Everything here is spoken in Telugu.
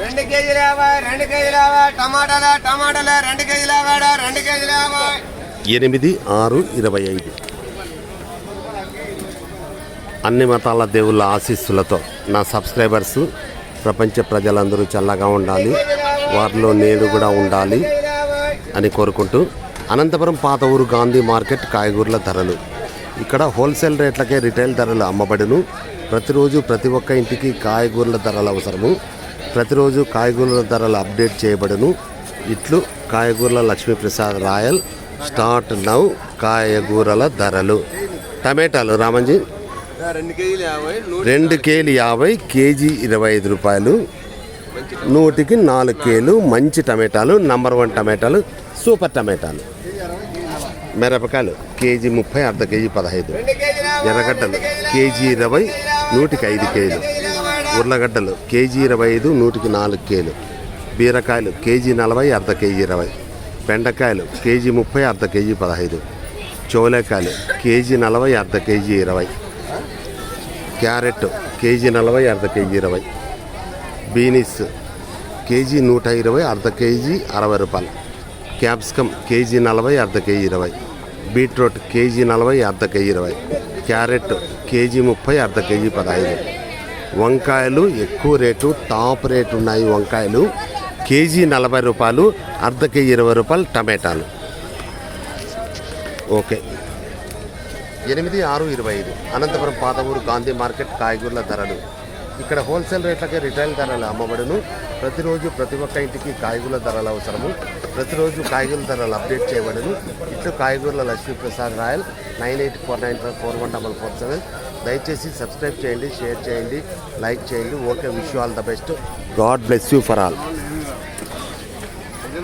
రెండు కేజీలు యాభై రెండు కేజీలు యాభై. టమాటాలు టమాటాలు రెండు కేజీలు యాభై రెండు కేజీలు యాభై. ఎనిమిది ఆరు ఇరవై ఐదు. అన్ని మతాల దేవుళ్ళ ఆశీస్సులతో నా సబ్స్క్రైబర్స్ ప్రపంచ ప్రజలందరూ చల్లగా ఉండాలి. వారిలో నేను కూడా ఉండాలి అని కోరుకుంటూ అనంతపురం పాత ఊరు గాంధీ మార్కెట్ కాయగూరల ధరలు. ఇక్కడ హోల్సేల్ రేట్లకే రిటైల్ ధరలు అమ్మబడును. ప్రతిరోజు ప్రతి ఒక్క ఇంటికి కాయగూరల ధరలు అవసరము. ప్రతిరోజు కాయగూరల ధరలు అప్డేట్ చేయబడును. ఇట్లు కాయగూరల లక్ష్మీప్రసాద్ రాయల్ స్టార్ట్ నౌ కాయగూరల ధరలు. టమాటాలు రామంజీ. రెండు కేజీలు యాభై కేలు యాభై కేజీ ఇరవై ఐదు రూపాయలు. నూటికి నాలుగు కేలు మంచి టమాటాలు నంబర్ వన్ టమాటాలు సూపర్ టమాటాలు. మిరపకాయలు కేజీ ముప్పై అర్ధ కేజీ పదహైదు. ఎర్రగడ్డలు కేజీ ఇరవై నూటికి ఐదు కేజీలు. ఉర్లగడ్డలు కేజీ ఇరవై ఐదు నూటికి నాలుగు కేలు. బీరకాయలు కేజీ నలభై అర్ధ కేజీ ఇరవై. బెండకాయలు కేజీ ముప్పై అర్ధ కేజీ పదహైదు. చోలేకాయలు కేజీ నలభై అర్ధ కేజీ ఇరవై. క్యారెట్ కేజీ నలభై అర్ధ కేజీ ఇరవై. బీనీస్ కేజీ నూట ఇరవై అర్ధ కేజీ అరవై రూపాయలు. క్యాప్సికమ్ కేజీ నలభై అర్ధ కేజీ ఇరవై. బీట్రూట్ కేజీ నలభై అర్ధ కేజీ ఇరవై. క్యారెట్ కేజీ ముప్పై అర్ధ కేజీ పదహైదు. వంకాయలు ఎక్కువ రేటు టాప్ రేటు ఉన్నాయి వంకాయలు. కేజీ నలభై రూపాయలు అర్ధ కేజీ ఇరవై రూపాయలు టమాటాలు. ఓకే. ఎనిమిది ఆరు ఇరవై ఐదు. అనంతపురం పాత ఊరు గాంధీ మార్కెట్ కాయగూరల ధరలు. ఇక్కడ హోల్సేల్ రేట్లకే రిటైల్ ధరలు అమ్మబడును. ప్రతిరోజు ప్రతి ఒక్క ఇంటికి కాయగూరల ధరలు అవసరము. ప్రతిరోజు కాయగూరల ధరలు అప్డేట్ చేయబడును. ఇట్లు కాయగూరల Lakshmiprasad Rayal nine eight four nine five four one double four seven. దయచేసి సబ్స్క్రైబ్ చేయండి షేర్ చేయండి లైక్ చేయండి. Okay wish all the best. God bless you for all.